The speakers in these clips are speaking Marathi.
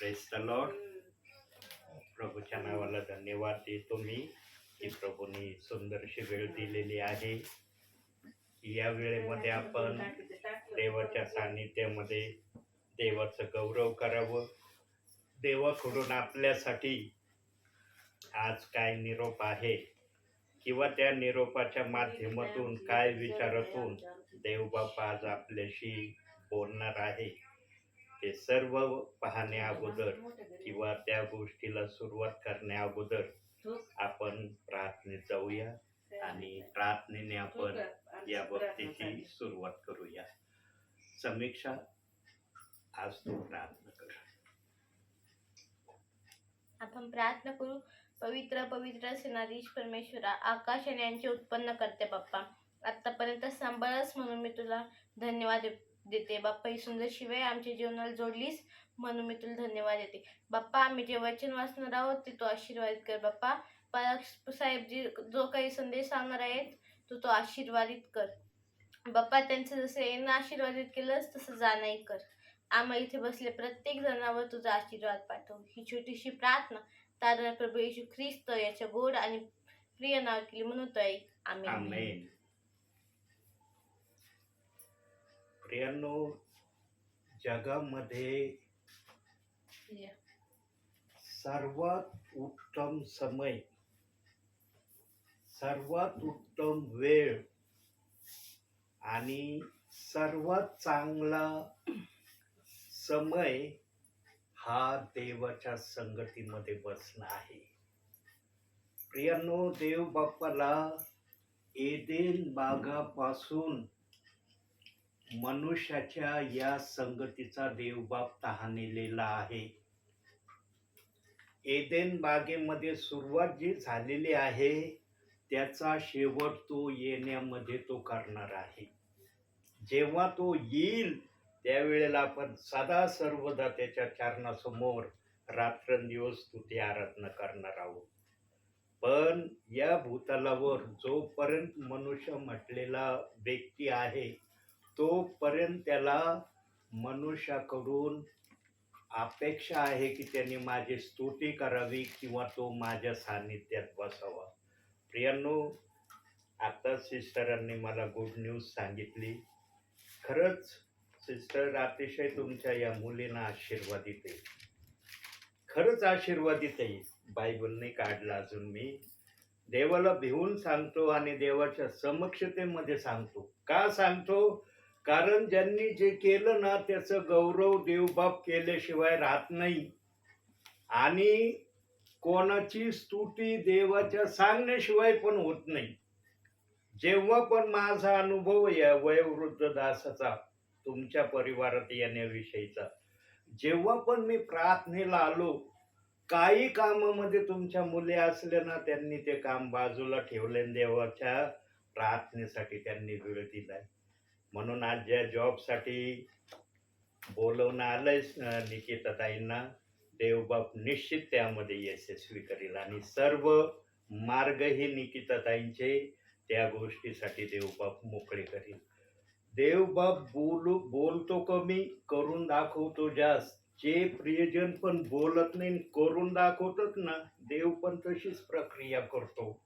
प्रेस द लॉर्ड प्रभूच्या नावाला धन्यवाद देतो मी की प्रभूने सुंदरशी वेळ दिलेली आहे. या वेळेमध्ये आपण देवाच्या सान्निध्यामध्ये देवाचं गौरव करावं. देवाकडून आपल्यासाठी आज काय निरोप आहे? किंवा त्या निरोपाच्या माध्यमातून काय विचारातून देवबापा आज आपल्याशी बोलणार आहे? ते सर्व पाहण्या अगोदर किंवा त्या गोष्टीला सुरुवात करण्या अगोदर आपण प्रार्थनेत जाऊया आणि प्रार्थनेने आपण या बाबतीची सुरुवात करूया. समीक्षा आज तू प्रार्थना कर. आपण प्रार्थना करू. पवित्र पवित्र सेनाधीश परमेश्वरा आकाश आणि यांचे उत्पन्न करते बाप्पा. आतापर्यंत सांभाळच म्हणून मी तुला धन्यवाद देते. बाप्पा ही सुंदर शिवाय आमच्या जीवनाला जोडलीस म्हणून मी तुला धन्यवाद देते. बाप्पा आम्ही जे वचन वाचणार आहोत ते तू आशीर्वादित कर बाप्पा. पालक साहेब जी जो काही संदेश सांगणार आहेत तू तो आशीर्वादित कर. बाप्पा त्यांचं जसं येणं आशीर्वादित केलंस तसं जाणंही कर. आम्हा इथे बसले प्रत्येक जणावर तुझा आशीर्वाद पाठव. ही छोटीशी प्रार्थना तारण प्रभू येशू ख्रिस्त याच्या गोड आणि प्रिय नाव केली म्हणून ऐक. आम्ही प्रियांनो जगामध्ये सर्वात उत्तम समय सर्वात उत्तम वेळ आणि सर्वात चांगला समय हा देवाच्या संगतीमध्ये बसणं आहे. प्रियांनो देव बाप्पाला एदेन बागापासून मनुष्याच्या या संगतीचा देवबाप तहानेलेला आहे. एदेन बागेमध्ये सुरुवात जी झालेली आहे त्याचा शेवट तो येण्यामध्ये तो करणार आहे. जेव्हा तो येईल त्यावेळेला आपण सदा सर्वदा त्याच्या चरणासमोर रात्रंदिवस तुती आराधना करणार आहोत. पण या भूतलावर जोपर्यंत मनुष्य म्हटलेला व्यक्ती आहे तोपर्यंत त्याला मनुष्याकडून अपेक्षा आहे की त्याने माझी स्तुती करावी किंवा तो माझ्या सान्निध्यात बसावा. प्रियांनो आता सिस्टरांनी मला गुड न्यूज सांगितली. खरंच सिस्टर अतिशय तुमच्या या मुलींना आशीर्वादित आहे खरंच आशीर्वादित आहे बायबलने काढला अजून मी. देवाला भिवून सांगतो आणि देवाच्या समक्षतेमध्ये सांगतो. का सांगतो? कारण ज्यांनी जे केलं ना त्याचं गौरव देवबाप केल्याशिवाय राहत नाही. आणि कोणाची स्तुती देवाच्या सांगण्याशिवाय पण होत नाही. जेव्हा पण माझा अनुभव या वयोवृद्ध दासाचा तुमच्या परिवारात येण्याविषयीचा जेव्हा पण मी प्रार्थनेला आलो काही कामामध्ये तुमच्या मुले असले ना त्यांनी ते काम बाजूला ठेवले देवाच्या प्रार्थनेसाठी त्यांनी वेळ दिलाय म्हणून आज ज्या जॉबसाठी बोलवणं आलंय निकिताताईंना देवबाप निश्चित त्यामध्ये यशस्वी करेल. आणि सर्व मार्गही निकिताताईंचे त्या गोष्टीसाठी देवबाप मोकळे करेल. देवबाप बोलू बोलतो कमी करून दाखवतो जास्त. जे प्रियजन पण बोलत नाही करून दाखवतात ना देव पण तशीच प्रक्रिया करतो.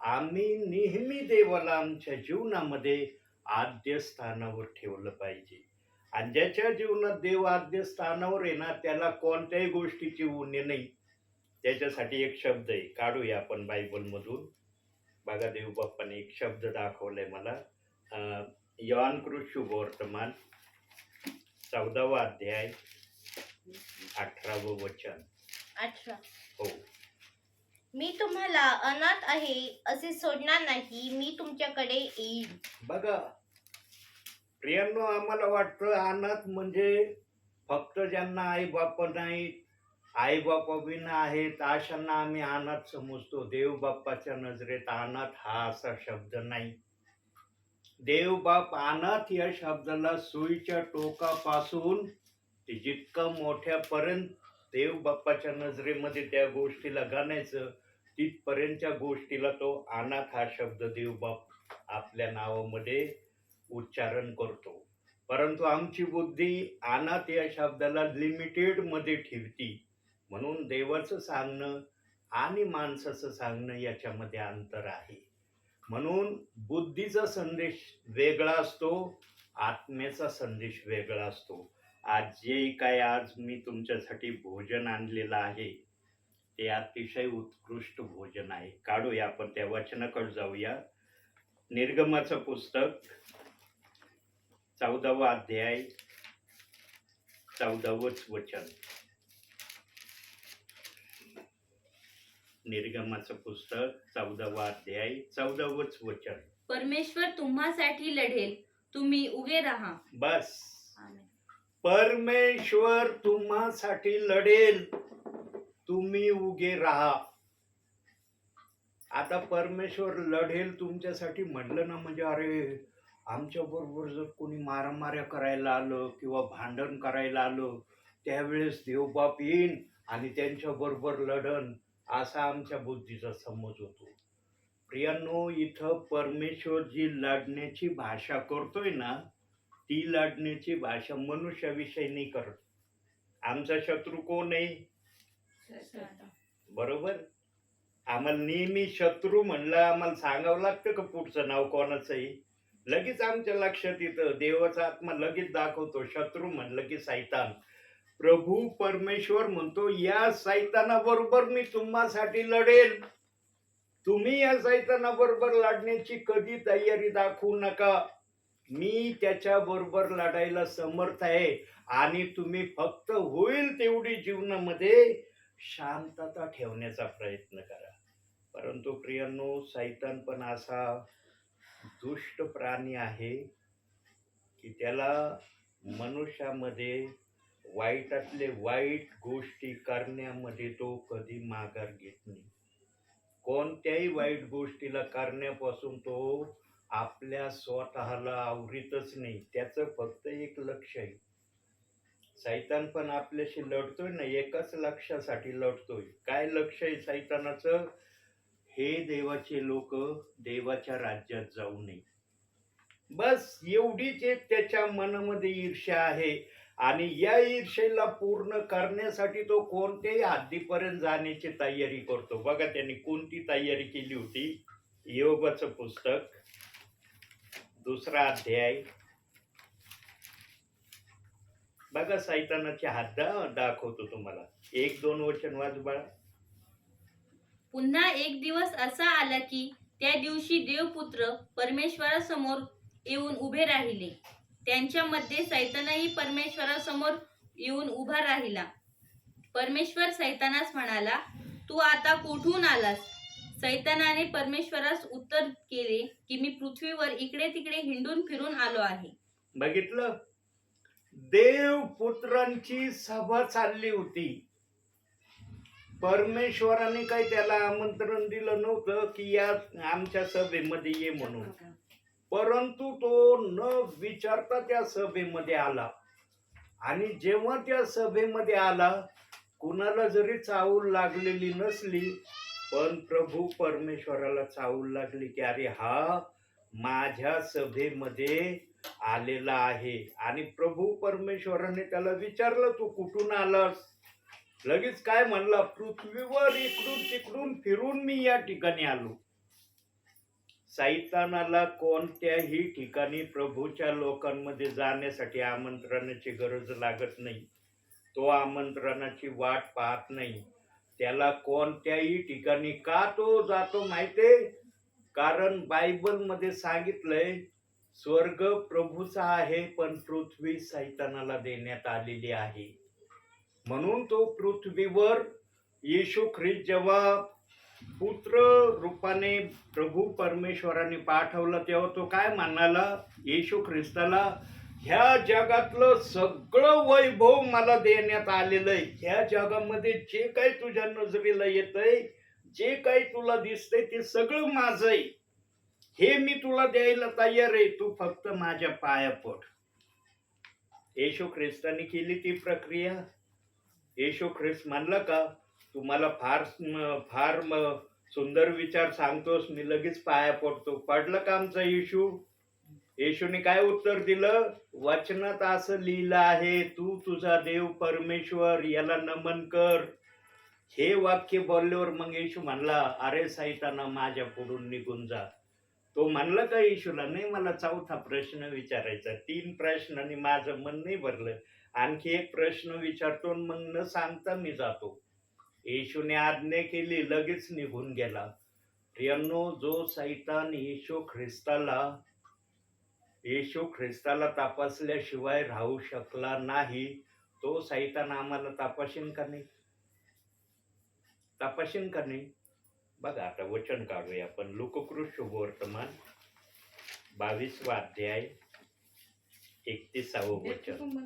आम्ही नेहमी देवाला आमच्या जीवनामध्ये आद्य स्थानावर ठेवलं पाहिजे. आणि ज्याच्या जीवनात देव आद्य स्थानावर आहे ना त्याला कोणत्याही गोष्टीची उणे नाही. त्याच्यासाठी एक शब्द आहे. काढूया आपण बायबलमधून. बघा देव बाप्पाने एक शब्द दाखवलाय मला. अं, यॉन कृषी वर्तमान चौदावा अध्याय अठरावं वचन. अठरा हो. मी तुम्हाला अनाथ आहे असे सोडणार नाही. मी तुमच्याकडे येईल बघा प्रियांनो आम्हाला वाटतं अनाथ म्हणजे फक्त ज्यांना आई बाप नाहीत आई बाप बिना आहेत अशांना आम्ही अनाथ समजतो. देवबाप्पाच्या नजरेत अनाथ हा असा शब्द नाही. देवबाप अनाथ या शब्दाला सुईच्या टोकापासून ते जितकं मोठ्यापर्यंत देवबाप्पाच्या नजरेमध्ये त्या गोष्टीला गाणायचं तिथपर्यंतच्या गोष्टीला तो अनाथ हा शब्द देवबाप आपल्या नावामध्ये उच्चारण करतो. परंतु आमची बुद्धी अनाथ या शब्दाला लिमिटेडमध्ये ठेवती. म्हणून देवाचं सांगणं आणि माणसाचं सांगणं याच्यामध्ये अंतर आहे. म्हणून बुद्धीचा संदेश वेगळा असतो आत्म्याचा संदेश वेगळा असतो. आज जे काय आज मी तुमच्यासाठी भोजन आणलेलं आहे ते अतिशय उत्कृष्ट भोजन आहे. काढूया आपण त्या वचनाकडे जाऊया. निर्गमाचं पुस्तक चौदावा अध्याय चौदावच वचन. निर्गमाचं पुस्तक चौदावा अध्याय चौदावच वचन. परमेश्वर तुम्हासाठी लढेल. तुम्ही उगे राहा. बस. परमेश्वर तुम्हासाठी लढेल. तुम्ही उगे राहा. आता परमेश्वर लढेल तुमच्यासाठी म्हटलं ना म्हणजे अरे आमच्या बरोबर जर कोणी मारामाऱ्या करायला आलं किंवा भांडण करायला आलं त्यावेळेस देवबाप येईन आणि त्यांच्या बरोबर लढन असा आमच्या बुद्धीचा समज होतो. प्रियांनो इथं परमेश्वर जी लढण्याची भाषा करतोय ना ती लढण्याची भाषा मनुष्याविषयी नाही करत. आमचा शत्रू कोण आहे? बरोबर? आम्हाला नेहमी शत्रू म्हणलं आम्हाला सांगावं लागतं का पुढचं नाव कोणाचं आहे लगेच आमच्या लक्षात येतं. देवाचा आत्मा लगेच दाखवतो. शत्रू म्हणलं की सैतान. प्रभू परमेश्वर म्हणतो या सैतानाबरोबर मी तुम्हासाठी लढेल. तुम्ही या सैतानाबरोबर लढण्याची कधी तयारी दाखवू नका. मी त्याच्या बरोबर लढायला समर्थ आहे. आणि तुम्ही फक्त होईल तेवढी जीवनामध्ये शांतता ठेवण्याचा प्रयत्न करा. परंतु प्रियांनो सैतान पण असा दुष्ट प्राणी आहे की त्याला मनुष्यामध्ये वाईटातले वाईट गोष्टी करण्यामध्ये तो कधी माघार घेत नाही. कोणत्याही वाईट गोष्टीला करण्यापासून तो आपल्या स्वतःला आवरीतच नाही. त्याचं फक्त एक लक्ष आहे. सैतान पण आपल्याशी लढतोय ना एकाच लक्षासाठी लढतोय. काय लक्ष आहे सैतानाचं? हे देवाचे लोक देवाच्या राज्यात जाऊ नये. बस एवढीच एक त्याच्या मनामध्ये ईर्ष्या आहे. आणि या ईर्षेला पूर्ण करण्यासाठी तो कोणत्याही हद्दीपर्यंत जाण्याची तयारी करतो. बघा त्यांनी कोणती तयारी केली होती? योगाचं पुस्तक दुसरा अध्याय. बघा सैतानाचे हद्द दाखवतो तुम्हाला. एक दोन वचन वाच बाळा. पुन्हा एक दिवस असा आला की त्या दिवशी देवपुत्र परमेश्वरासमोर येऊन उभे राहिले. त्यांच्यामध्ये सैतानही परमेश्वरासमोर येऊन उभा राहिला. परमेश्वर सैतानास म्हणाला तू आता कुठून आलास? सैतानाने परमेश्वरास उत्तर केले की मी पृथ्वीवर इकडे तिकडे हिंडून फिरून आलो आहे. बघितलं? देव पुत्रांची सभा चालली होती. परमेश्वराने काही त्याला आमंत्रण दिलं नव्हतं की या आमच्या सभेमध्ये ये म्हणून. परंतु तो न विचारता त्या सभेमध्ये आला. आणि जेव्हा त्या सभेमध्ये आला कुणाला जरी चावूल लागलेली नसली पण प्रभू परमेश्वराला चावूल लागली की अरे हा माझ्या सभेमध्ये आलेला आहे. आणि प्रभू परमेश्वराने त्याला विचारलं तू कुठून आलास? लगेच काय म्हणला पृथ्वीवर इकडून तिकडून फिरून मी या ठिकाणी आलो. सैतानाला कोणत्याही ठिकाणी प्रभूच्या लोकांमध्ये जाण्यासाठी आमंत्रणाची गरज लागत नाही. तो आमंत्रणाची वाट पाहत नाही. त्याला कोणत्याही ठिकाणी का तो जातो माहिते कारण बायबलमध्ये सांगितलंय स्वर्ग प्रभूचा आहे पण पृथ्वी सैतानाला देण्यात आलेली आहे. म्हणून तो पृथ्वीवर येशू ख्रिस्त जेव्हा पुत्र रूपाने प्रभू परमेश्वराने पाठवलं तेव्हा तो काय म्हणाला? येशू ख्रिस्ताला ह्या जगातलं सगळं वैभव मला देण्यात आलेलं आहे. ह्या जगामध्ये जे काही तुझ्या नजरेला येतंय जे काही तुला दिसतंय ते सगळं माझं आहे. हे मी तुला द्यायला तयार आहे. तू फक्त माझ्या पाया पड येशू ख्रिस्ताने केली ती प्रक्रिया. येशू ख्रिस्त म्हणलं का तुम्हाला फार फार सुंदर विचार सांगतोस मी लगेच पाया पडतो. पडलं का आमचा येशू? येशूने काय उत्तर दिलं? वचनात असं लिहिलं आहे तू तुझा देव परमेश्वर याला नमन कर. हे वाक्य बोलल्यावर मग येशू म्हणला अरे सैताना माझ्या पुढून निघून जा. तो म्हणला का येशूला नाही मला चौथा प्रश्न विचारायचा. तीन प्रश्नांनी माझं मन नाही भरलं. आणखी एक प्रश्न विचारतो मग न सांगता मी जातो. येशूने आज्ञा केली लगेच निघून गेला. प्रियांनो जो सैतान येशू ख्रिस्ताला येशू ख्रिस्ताला तपासल्याशिवाय राहू शकला नाही तो सैतान आम्हाला तपासीन का नाही? तपासेन का नाही? बघा आता वचन काढूया आपण. लोककृत शुभवर्तमान बावीसवा अध्याय एकतीसावं वचन.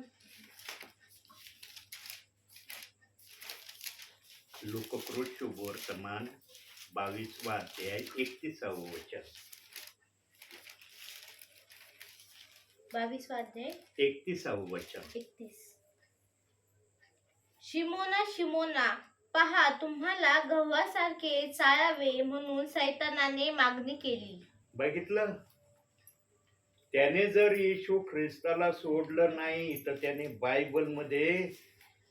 लोककृत शुभवर्तमान बावीसवा अध्याय एकतीसावं वचन. बावीस वाद्य एकतीसावं वचन. एकतीस. शिमोना शिमोना. पहा तुम्हाला गव्हासारखे चाळावे म्हणून सैतानाने मागणी केली. बघितलं? त्याने जर येशू ख्रिस्ताला सोडलं नाही तर त्याने बायबलमध्ये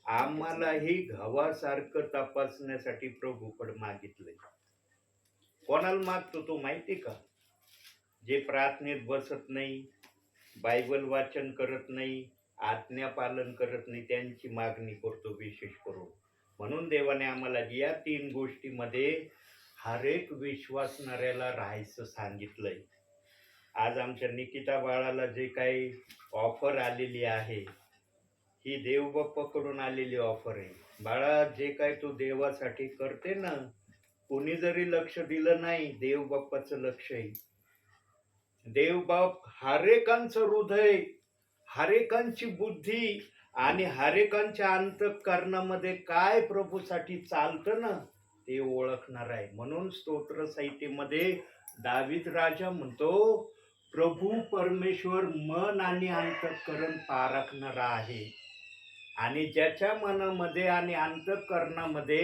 आम्हालाही गव्हासारखं तपासण्यासाठी प्रभूकड मागितलंय. कोणाला मागतो तो माहिती का? जे प्रार्थनेत बसत नाही बायबल वाचन करत नाही आज्ञा पालन करत नाही त्यांची मागणी करतो विशेष करून. म्हणून देवाने आम्हाला या तीन गोष्टीमध्ये हरेक विश्वासणाऱ्याला राहायचं सांगितलंय. आज आमच्या निकिता बाळाला जे काही ऑफर आलेली आहे ही देवबाप्पाकडून आलेली ऑफर आहे. बाळा जे काय तू देवासाठी करते ना कोणी जरी लक्ष दिलं नाही देवबाप्पाचं लक्ष आहे. देवबाप हरेकांचं हृदय हरेकांची बुद्धी आणि हरेकांच्या अंतकरणामध्ये काय प्रभूसाठी चालतं ना ते ओळखणार आहे. म्हणून स्तोत्र साहित्यमध्ये दावीद राजा म्हणतो प्रभू परमेश्वर मन आणि अंतःकरण पारखणारा आहे. आणि ज्याच्या मनामध्ये आणि अंतःकरणामध्ये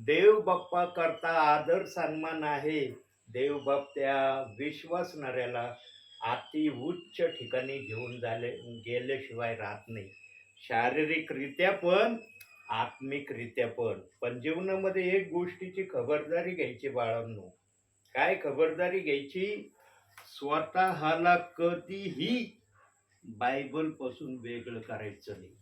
देव बाप्पा करता आदर सन्मान आहे देव बाप त्या विश्वासणाऱ्याला अति उच्च ठिकाणी घेऊन झाले गेल्याशिवाय राहत नाही. शारीरिकरित्या पण आत्मिकरित्या पण. पण जीवनामध्ये एक गोष्टीची खबरदारी घ्यायची बाळांनो. काय खबरदारी घ्यायची? स्वतःला कधीही बायबलपासून वेगळं करायचं नाही.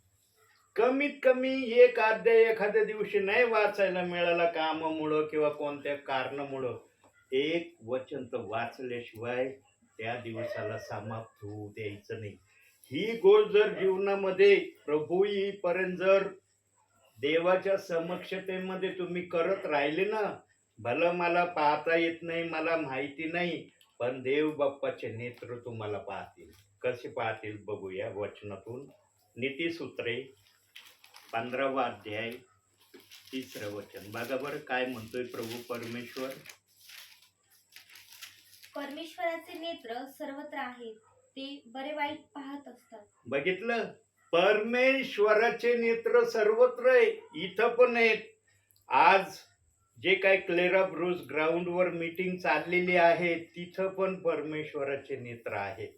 कमीत कमी एक अध्याय एखाद्या दिवशी नाही वाचायला मिळाला कामामुळं किंवा कोणत्या कारणामुळं. एक वचन तर वाचल्याशिवाय त्या दिवसाला समाप्त होऊ द्यायचं नाही. ही गोष्ट जर जीवनामध्ये प्रभू येईपर्यंत जर देवाच्या समक्षतेमध्ये तुम्ही करत राहिले ना भलं मला पाहता येत नाही मला माहिती नाही पण देव बाप्पाचे नेत्र तुम्हाला पाहतील. कसे पाहतील बघूया वचनातून. नीतीसूत्रे पंधरावा अध्याय तिसरं वचन. बघा बरं काय म्हणतोय प्रभू परमेश्वर. परमेश्वराचे नेत्र सर्वत्र आहेत ते बरे वाईट पाहत असतात. बघितलं? परमेश्वराचे नेत्र सर्वत्र आहे. इथं पण आहेत. आज जे काय क्लेरा ब्रुज ग्राउंडवर मीटिंग चाललेली आहे तिथं पण परमेश्वराचे नेत्र आहेत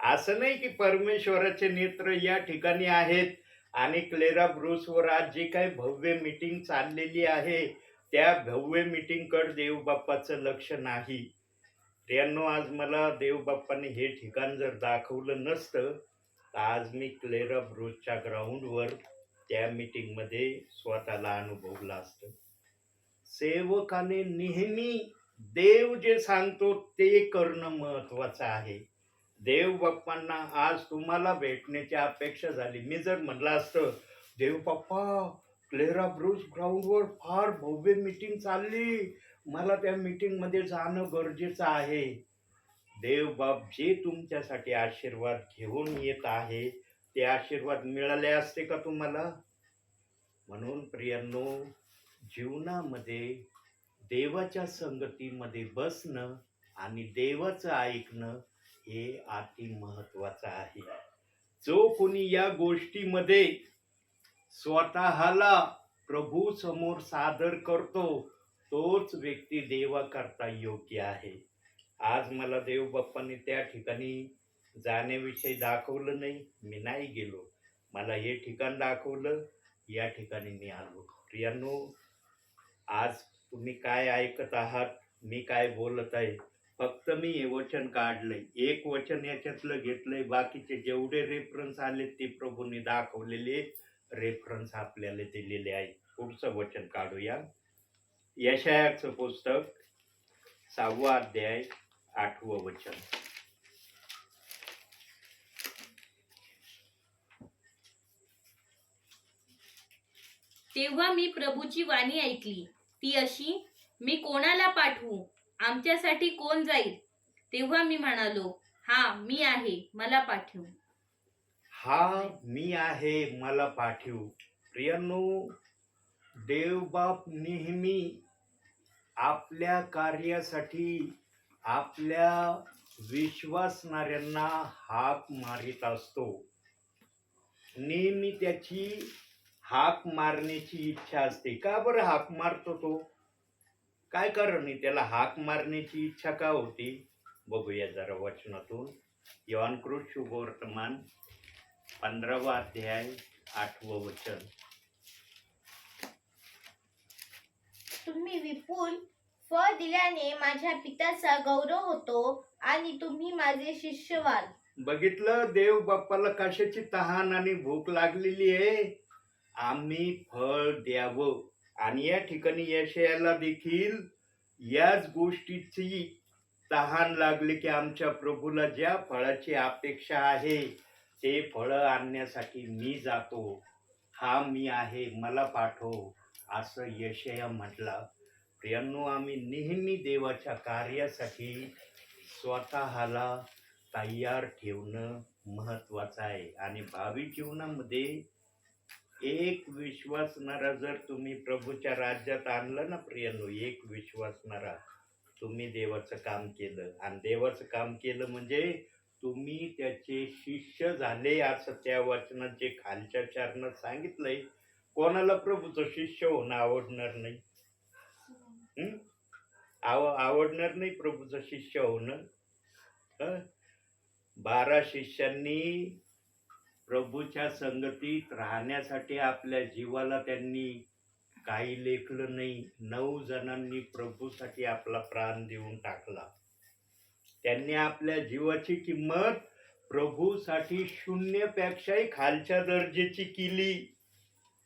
असं नाही की परमेश्वराचे नेत्र या ठिकाणी आहेत आणि क्लेरा ब्रुसवर आज जे काही भव्य मीटिंग चाललेली आहे त्या भव्य मीटिंगकडे देवबाप्पाचं लक्ष नाही. त्यांना आज मला देवबाप्पांनी हे ठिकाण जर दाखवलं नसतं तर आज मी क्लेरा ब्रुजच्या ग्राउंडवर त्या मीटिंगमध्ये स्वतःला अनुभवलं असतं. सेवकाने नेहमी देव जे सांगतो ते करणं महत्त्वाचं आहे. देव बाप्पांना आज तुम्हाला भेटण्याची अपेक्षा झाली. मी जर म्हणलं असतं देव बाप्पा क्लेरा ब्रुज ग्राउंडवर फार भव्य मीटिंग चालली. मला त्या मीटिंगमध्ये जाणं गरजेचं आहे. देव बाप जे तुमच्यासाठी आशीर्वाद घेऊन येत आहे ते आशीर्वाद मिळाले असते का तुम्हाला? म्हणून प्रियांनो जीवनामध्ये देवाच्या संगतीमध्ये बसणं आणि देवाचं ऐकणं हे अति महत्वाचं आहे. जो कोणी या गोष्टीमध्ये स्वतःला प्रभू समोर सादर करतो तोच व्यक्ती देवा करता योग्य आहे. आज मला देव बाप्पाने त्या ठिकाणी जाण्याविषयी दाखवलं नाही मी नाही गेलो. मला हे ठिकाण दाखवलं या ठिकाणी मी आलो. प्रियांनो आज तुम्ही काय ऐकत आहात मी काय बोलत आहे फक्त मी हे वचन काढलंय. एक वचन याच्यातलं घेतलंय बाकीचे जेवढे रेफरन्स आले ते प्रभूने दाखवलेले रेफरन्स आपल्याला दिलेले आहे. पुढचं वचन काढूया. यशयाचं पुस्तक सहावा अध्याय आठवं वचन. तेव्हा मी प्रभूची वाणी ऐकली. ती अशी मी कोणाला पाठवू? आमच्यासाठी कोण जाईल? तेव्हा मी म्हणालो हा मी आहे मला पाठवू. हा मी आहे मला पाठवू. प्रियांनो देवबाप नेहमी आपल्या कार्यासाठी आपल्या विश्वासणाऱ्यांना हाक मारित असतो. नेहमी त्याची हाक मारण्याची इच्छा असते. का बरं हाक मारतो तो? काय कारण आहे? त्याला हाक मारण्याची इच्छा का होती? बघूया जरा वचनातून. यवानकृत शुभवर्तमान पंधरावा अध्याय आठवं वचन. तुम्ही विपुल फळ दिल्याने माझ्या पित्याचा गौरव होतो आणि तुम्ही माझे शिष्य व्हाल बघितलं? देव बाप्पाला कशाची तहान आणि भूक लागलेली आहे. आम्ही फळ द्यावं आणि या ठिकाणी यशयाला देखील याच गोष्टीची तहान लागली की आमच्या प्रभूला ज्या फळाची अपेक्षा आहे ते फळं आणण्यासाठी मी जातो. हा मी आहे. मला पाठव. असं यशया म्हटला प्रियांनो आम्ही नेहमी देवाच्या कार्यासाठी स्वतःला तयार ठेवणं महत्वाचं आहे आणि भावी जीवनामध्ये एक विश्वासणारा जर तुम्ही प्रभूच्या राज्यात आणलं ना प्रियांनो एक विश्वासणारा तुम्ही देवाचं काम केलं आणि देवाचं काम केलं म्हणजे तुम्ही त्याचे शिष्य झाले असं त्या वचनाचे खालच्या चरणात सांगितलंय. कोणाला प्रभूचं शिष्य होणं आवडणार नाही? आव आवडणार नाही प्रभूचं शिष्य होणं? बारा शिष्यांनी प्रभूच्या संगतीत राहण्यासाठी आपल्या जीवाला त्यांनी काही लेखलं नाही. नऊ जणांनी प्रभूसाठी आपला प्राण देऊन टाकला. त्यांनी आपल्या जीवाची किंमत प्रभूसाठी शून्यपेक्षाही खालच्या दर्जेची केली.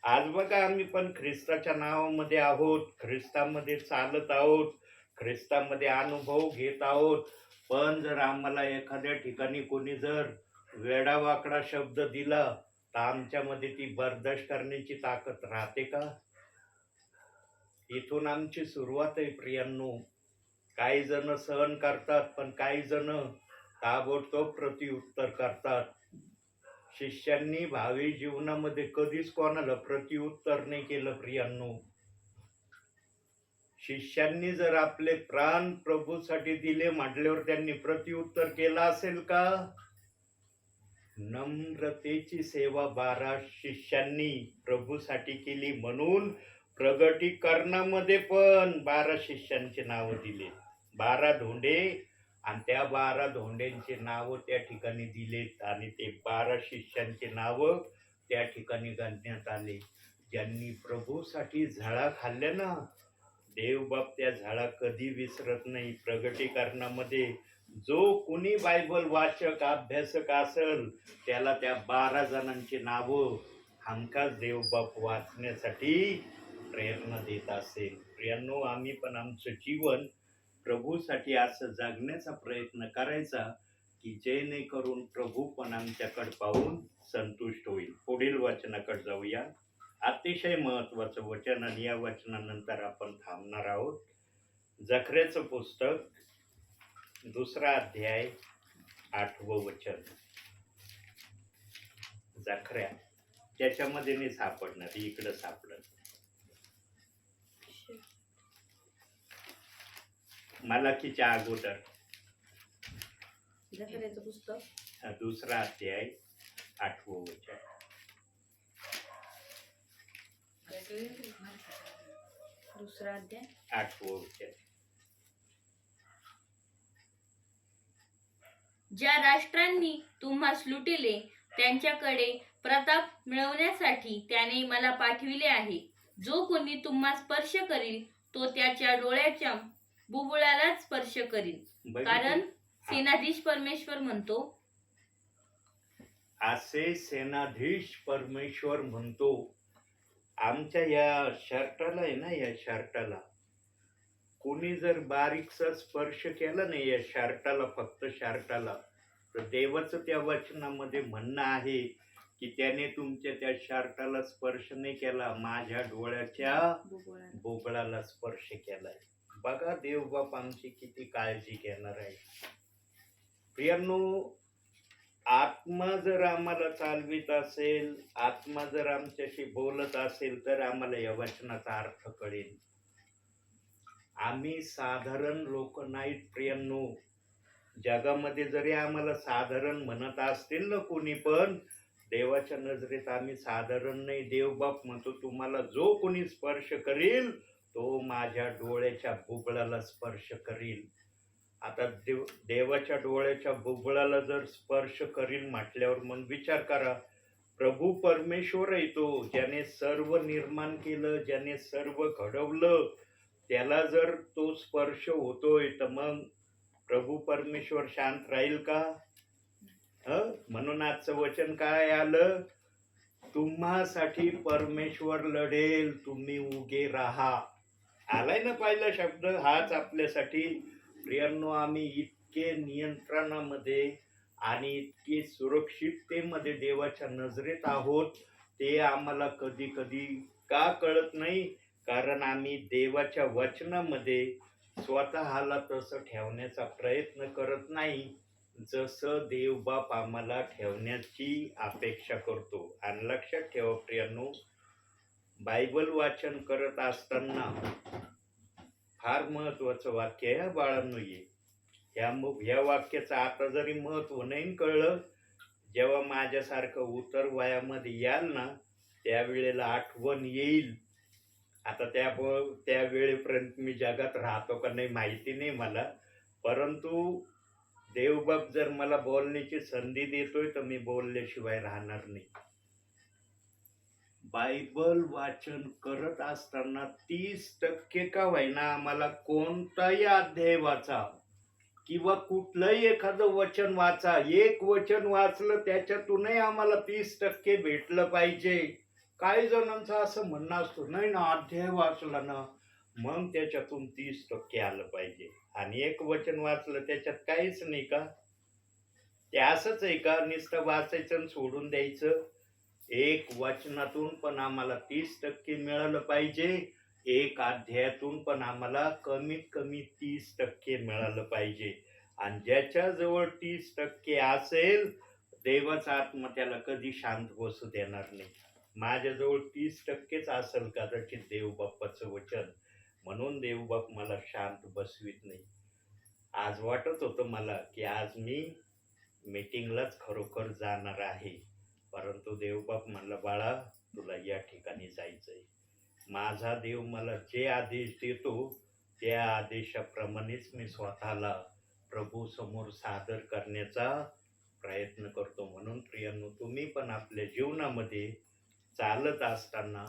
आज बघा आम्ही पण ख्रिस्ताच्या नावामध्ये आहोत ख्रिस्तामध्ये चालत आहोत ख्रिस्तामध्ये अनुभव घेत आहोत. पण जर आम्हाला एखाद्या ठिकाणी कोणी जर वेडावाकडा शब्द दिला तर आमच्यामध्ये ती बर्दाश्त करण्याची ताकद राहते का? इथून आमची सुरुवात आहे प्रियांनो. काही जण सहन करतात पण काही जण ताबडतोब प्रत्युत्तर करतात. शिष्यांनी भावी जीवनामध्ये कधीच कोणाला प्रत्युत्तर नाही केलं प्रियांनो. शिष्यांनी जर आपले प्राण प्रभूसाठी दिले म्हटल्यावर त्यांनी प्रत्युत्तर केलं असेल का? नम्रतेची सेवा बारा शिष्यांनी प्रभूसाठी केली म्हणून प्रगटीकरणामध्ये पण बारा शिष्यांची नावं दिले. बारा धोंडे आणि त्या बारा धोंड्यांचे नावं त्या ठिकाणी दिलेत आणि ते बारा शिष्यांचे नावं त्या ठिकाणी गणण्यात आले. ज्यांनी प्रभूसाठी झाडा खाल्ल्या ना देवबाप त्या झाडा कधी विसरत नाही. प्रगटीकरणामध्ये जो कुणी बायबल वाचक अभ्यासक असेल त्याला त्या बारा जणांची नावं हमखास देवबाप वाचण्यासाठी प्रेरणा देत असेल. प्रियांनो आम्ही पण आमचं जीवन प्रभूसाठी असं जगण्याचा प्रयत्न करायचा की जेणेकरून प्रभू पण आमच्याकडे पाहून संतुष्ट होईल. पुढील वचनाकडे जाऊया. अतिशय महत्वाचं वचन आणि या वचनानंतर आपण थांबणार आहोत. जखऱ्याचं पुस्तक दुसरा अध्याय आठवं वचन. जखऱ्या त्याच्यामध्ये नाही सापडणार इकडं सापडत मलाकीच्या अगोदर. पुस्तक? हा दुसरा अध्याय आठवं वचन. दुसरा अध्याय? आठवं वचन. ज्या राष्ट्रांनी तुम्हास लुटिले त्यांच्याकडे प्रताप मिळवण्यासाठी त्याने मला पाठविले आहे. जो कोणी तुम्हा स्पर्श करील तो त्याच्या डोळ्याच्या बुबुळाला स्पर्श बघितलं? कारण सेनाधीश परमेश्वर म्हणतो. असे सेनाधीश परमेश्वर म्हणतो. आमच्या या शर्टाला आहे ना या शर्टाला. कोणी जर बारीकसा स्पर्श केला नाही या शर्टाला फक्त शर्टाला तर देवाचं त्या वचनामध्ये म्हणणं आहे की त्याने तुमच्या त्या शर्टाला स्पर्श नाही केला माझ्या डोळ्याच्या बोबळाला स्पर्श केलाय. बघा देवबाप आमची किती काळजी घेणार आहे. प्रियांनो आत्मा जर आम्हाला चालवित असेल आत्मा जर आमच्याशी बोलत असेल तर आम्हाला या वचनाचा अर्थ कळेल. आम्ही साधारण लोक नाहीत प्रियांनो. जगामध्ये जरी आम्हाला साधारण म्हणत असतील ना कोणी पण देवाच्या नजरेत आम्ही साधारण नाही. देवबाप म्हणतो तुम्हाला जो कोणी स्पर्श करेल तो माझ्या डोळ्याच्या बुबळाला स्पर्श करील आता देव देवाच्या डोळ्याच्या बुबळाला जर स्पर्श करील म्हटल्यावर मग विचार करा प्रभू परमेश्वर आहे तो ज्याने सर्व निर्माण केलं ज्याने सर्व घडवलं त्याला जर तो स्पर्श होतोय तर मग प्रभू परमेश्वर शांत राहील का? म्हणून आजचं वचन काय आलं? तुम्हासाठी परमेश्वर लढेल तुम्ही उगे राहा. आलाय ना पहिला शब्द हाच आपल्यासाठी. प्रियांनो आम्ही इतके नियंत्रणामध्ये आणि इतके सुरक्षिततेमध्ये देवाच्या नजरेत आहोत ते आम्हाला कधी कधी का कळत नाही? कारण आम्ही देवाच्या वचनामध्ये स्वतःला तसं ठेवण्याचा प्रयत्न करत नाही. जसं देवबाप आम्हाला ठेवण्याची अपेक्षा करतो. आणि लक्षात ठेवा प्रियांनो बायबल वाचन करत असताना फार महत्वाचं वाक्य आहे बाळांनो ये. ह्या मग ह्या वाक्याचं आता जरी महत्त्व नाही कळलं जेव्हा माझ्यासारखं उतर वयामध्ये याल ना त्यावेळेला आठवण येईल. आता त्या त्या वेळेपर्यंत मी जगात राहतो का नाही माहिती नाही मला. परंतु देवबाब जर मला बोलण्याची संधी देतोय तर मी बोलल्याशिवाय राहणार नाही. बायबल वाचन करत असताना तीस टक्के का व्हायना आम्हाला कोणताही अध्याय वाचा. किंवा कुठलंही एखादं वचन वाचा. एक वचन वाचलं त्याच्यातूनही आम्हाला तीस टक्के भेटलं पाहिजे. काही जणांचं असं म्हणणं असतं नाही ना अध्याय वाचला ना. मग त्याच्यातून तीस टक्के आलं पाहिजे. आणि एक वचन वाचलं त्याच्यात काहीच नाही का? ते असंच आहे का? नुसतं वाचायचं आणि सोडून द्यायचं? एक वचनातून पण आम्हाला तीस टक्के मिळालं पाहिजे. एक अध्यायातून पण आम्हाला कमीत कमी तीस टक्के मिळालं पाहिजे. आणि ज्याच्याजवळ तीस टक्के असेल देवाचा आत्मा त्याला कधी शांत बसू देणार नाही. माझ्याजवळ तीस टक्केच असेल कदाचित देवबाप्पाचं वचन. म्हणून देवबाप मला शांत बसवीत नाही. आज वाटत होतं मला की आज मी मीटिंगलाच खरोखर जाणार आहे. परंतु देवबाप म्हणला बाळा तुला या ठिकाणी जायचं आहे माझा देव मला जे आदेश देतो त्या आदेशाप्रमाणेच मी स्वतःला प्रभू समोर सादर करण्याचा प्रयत्न करतो. म्हणून प्रियांनो तुम्ही पण आपल्या जीवनामध्ये चालत असताना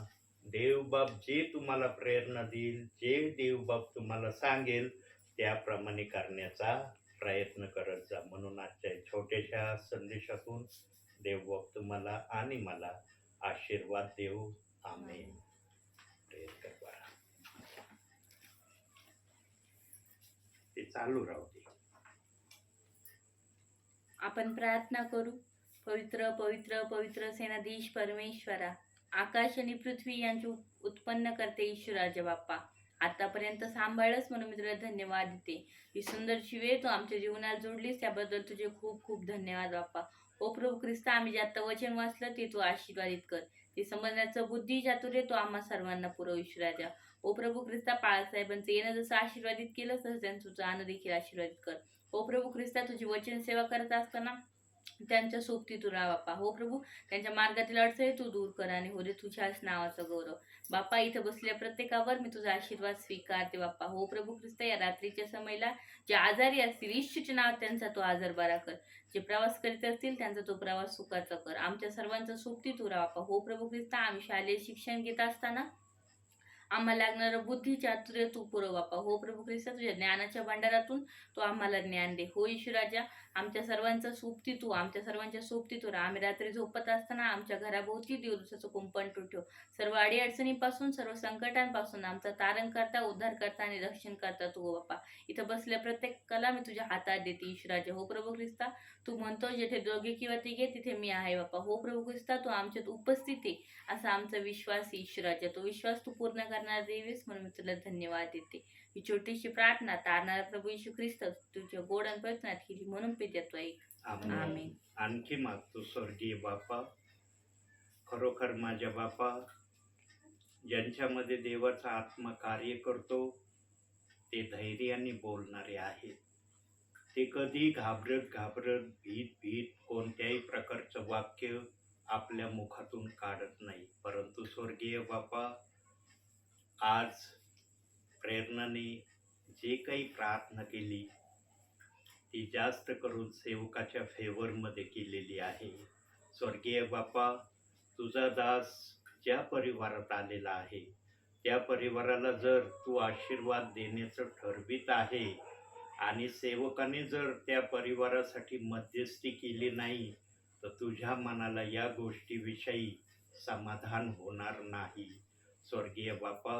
देवबाप जे तुम्हाला प्रेरणा देईल जे देवबाप तुम्हाला सांगेल त्याप्रमाणे करण्याचा प्रयत्न करत जा. म्हणून आजच्या छोट्याशा संदेशातून देवबाप तुम्हाला आणि मला आशीर्वाद देऊ. आम्ही ते चालू राहू दे. आपण प्रार्थना करू. पवित्र पवित्र पवित्र सेनाधीश परमेश्वरा आकाश आणि पृथ्वी यांचे उत्पन्न करते ईश्वराजा बाप्पा. आतापर्यंत सांभाळच म्हणून मी तुला धन्यवाद देते. ही सुंदरची वेळ तू आमच्या जीवनात जोडलीस त्याबद्दल तुझे खूप खूप धन्यवाद बाप्पा. ओ प्रभू ख्रिस्ता आम्ही जे आता वचन वाचलं ते तू आशीर्वादित कर. ते समजण्याचं बुद्धी चातुर्य तो आम्हा सर्वांना पुरव ईश्वराच्या ओ प्रभू ख्रिस्ता बाळासाहेबांचं येणं जसं आशीर्वादित केलं तसं त्यांचं जाणं देखील आशीर्वादित कर. ओ प्रभू ख्रिस्ता तुझी वचन सेवा करत असताना त्यांच्या सोबती तू राहा बाप्पा. हो प्रभू त्यांच्या मार्गातील अडचणी तू दूर कर आणि हो रे तुझ्याच नावाचं गौरव. बाप्पा इथं बसलेल्या प्रत्येकावर मी तुझा आशीर्वाद स्वीकारते बाप्पा. हो प्रभू ख्रिस्त या रात्रीच्या समयला जे आजारी असतील इच्छूच्या नाव त्यांचा तो आजार बरा कर. जे प्रवास करीत असतील त्यांचा तो प्रवास सुखाचा कर. आमच्या सर्वांचा सोबती तू राहा बाप्पा. हो प्रभू ख्रिस्त आम्ही शालेय शिक्षण घेत असताना आम्हाला लागणारं बुद्धी चातुर्य तू पुरव बाप्पा हो प्रभू ख्रिस्त तुझ्या ज्ञानाच्या भांडारातून तो आम्हाला ज्ञान दे. हो ईश्वराजा आमच्या सर्वांचा सोबती तू आमच्या सर्वांच्या सोबती तू. आम्ही रात्री झोपत असताना आमच्या घराभोवती दिवसाचं कुंपण तू ठेव सर्व अडीअडचणीपासून सर्व संकटांपासून आमचा तारण करता उद्धार करता आणि रक्षण करता तू हो बाप्पा इथं बसल्या प्रत्येकाला मी तुझ्या हातात देते ईश्वराच्या हो प्रभू ख्रिस्ता तू म्हणतो जेथे दोघे किंवा तिघे तिथे मी आहे बाप्पा हो प्रभू ख्रिस्ता तू आमच्यात उपस्थित आहे असा आमचा विश्वास आहे तो विश्वास तू पूर्ण कर. करणार देवीस म्हणून मी तुला धन्यवाद देते. ही छोटीशी प्रार्थना तारणारा प्रभू येशू ख्रिस्त तुझ्या गोड आणि प्रयत्नात केली म्हणून पे देतो ऐक आमेन. आमेन. आणखी मागतो स्वर्गीय बापा खरोखर माझ्या बापा ज्यांच्यामध्ये देवाचा आत्मा कार्य करतो ते धैर्याने बोलणारे आहेत. ते कधी घाबरत घाबरत भीत भीत कोणत्याही प्रकारचं वाक्य आपल्या मुखातून काढत नाही. परंतु स्वर्गीय बापा आज प्रेरणाने जे काही प्रार्थना केली ती जास्त करून सेवकाच्या फेवरमध्ये केलेली आहे. स्वर्गीय बापा तुझा दास ज्या परिवारात आलेला आहे त्या परिवाराला जर तू आशीर्वाद देण्याचं ठरवित आहे आणि सेवकाने जर त्या परिवारासाठी मध्यस्थी केली नाही तर तुझ्या मनाला या गोष्टीविषयी समाधान होणार नाही. स्वर्गीय बापा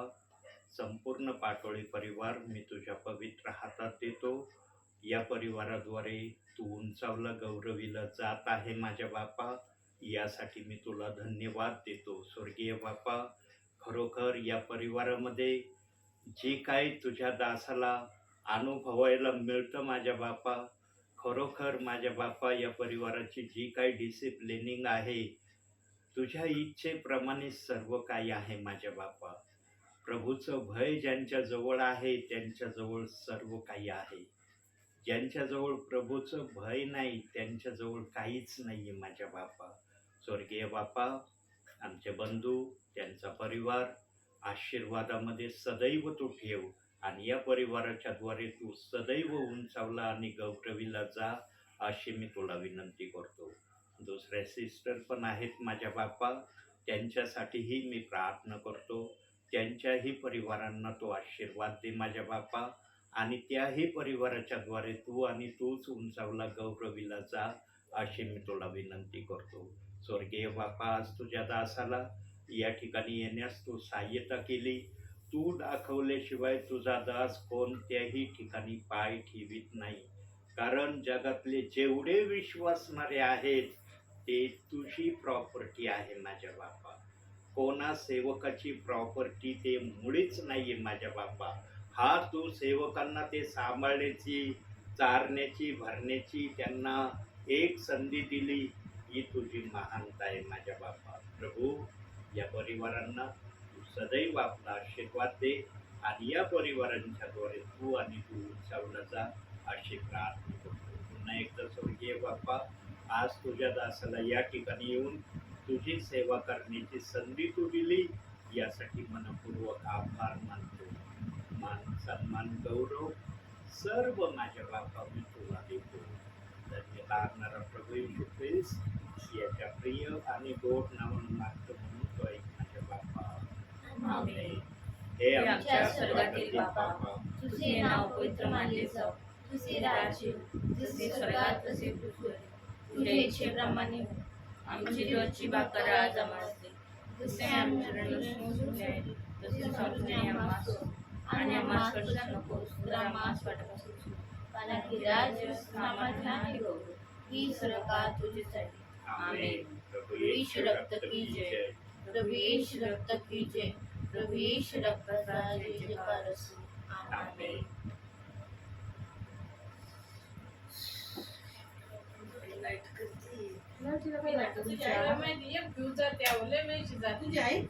संपूर्ण पाटोळी परिवार मी तुझ्या पवित्र हातात देतो. या परिवाराद्वारे तू उंचावला गौरवीला जात आहे माझ्या बापा. यासाठी मी तुला धन्यवाद देतो स्वर्गीय बापा. खरोखर या परिवारामध्ये जे काही तुझ्या दासाला अनुभवायला मिळतं माझ्या बापा खरोखर माझ्या बापा या परिवाराची जी काही डिसिप्लिनिंग आहे तुझ्या इच्छेप्रमाणे सर्व काही आहे माझ्या बापा. प्रभूचं भय ज्यांच्या जवळ आहे त्यांच्याजवळ सर्व काही आहे. ज्यांच्याजवळ प्रभूचं भय नाही त्यांच्याजवळ काहीच नाही आहे माझ्या बापा. स्वर्गीय बापा आमचे बंधू त्यांचा परिवार आशीर्वादामध्ये सदैव तू ठेव आणि या परिवाराच्या द्वारे तू सदैव उंचावला आणि गौरविला जा अशी मी तुला विनंती करतो. दुसऱ्या सिस्टर पण आहेत माझ्या बापा त्यांच्यासाठीही मी प्रार्थना करतो. त्यांच्याही परिवारांना तो आशीर्वाद दे माझ्या बापा आणि त्याही परिवाराच्या द्वारे तू आणि तूच उंचावला गौरविला जा अशी मी तुला विनंती करतो. स्वर्गीय बापा आज तुझ्या दासाला या ठिकाणी येण्यास तू सहाय्यता केली. तू दाखवल्याशिवाय तुझा दास कोणत्याही ठिकाणी पाय ठेवीत नाही. कारण जगातले जेवढे विश्वासणारे आहेत ते तुझी प्रॉपर्टी आहे माझ्या बापा. कोणा सेवकाची प्रॉपर्टी ते मुळीच नाही आहे माझ्या बापा. हा तू सेवकांना ते सांभाळण्याची चारण्याची भरण्याची त्यांना एक संधी दिली ही तुझी महानता आहे माझ्या बापा. प्रभू या परिवारांना तू सदैव आपला आशीर्वाद दे आणि या परिवारांच्याद्वारे तू आणि तू उंचावला जा अशी प्रार्थना करतो. पुन्हा एकदा स्वर्गीय बाप्पा आज तुझ्या दासाला या ठिकाणी येऊन तुझी सेवा करण्याची संधी तू दिली यासाठी मनपूर्वक आभार मानतो. मान सन्मान गौरव सर्व माझ्या बापा मी तुला देतो. धन्य तारणारा प्रभू येशू ख्रिस्त याच्या प्रिय आणि गोड नावानं मागतो म्हणून तो ऐक माझ्या बापा. हे आमच्या स्वर्गातील बापा. तुझे नाव पवित्र मानले जाव तुझे राज्य जसे स्वर्गात तसे पृथ्वीवर तुझ्या ब्रह्माने आमची रोजची भाकर आज आम्हाला दे. जसे आमच्या तसे समजणे तसेच आम्हाला आणि आम्हाला स्पर्श नको तर आम्हाला वाटपासून सोड. कारण की राज समाधान आणि ही सरकार तुझीच आहे आमेन. प्रभू रक्त की जय. प्रभु रक्त की जय प्रभु रक्त रक्ताचा जय जयकार असो आमेन तुझ्या आईला माहिती एक दिवस जाते आवडले मी शिजा तुझी आई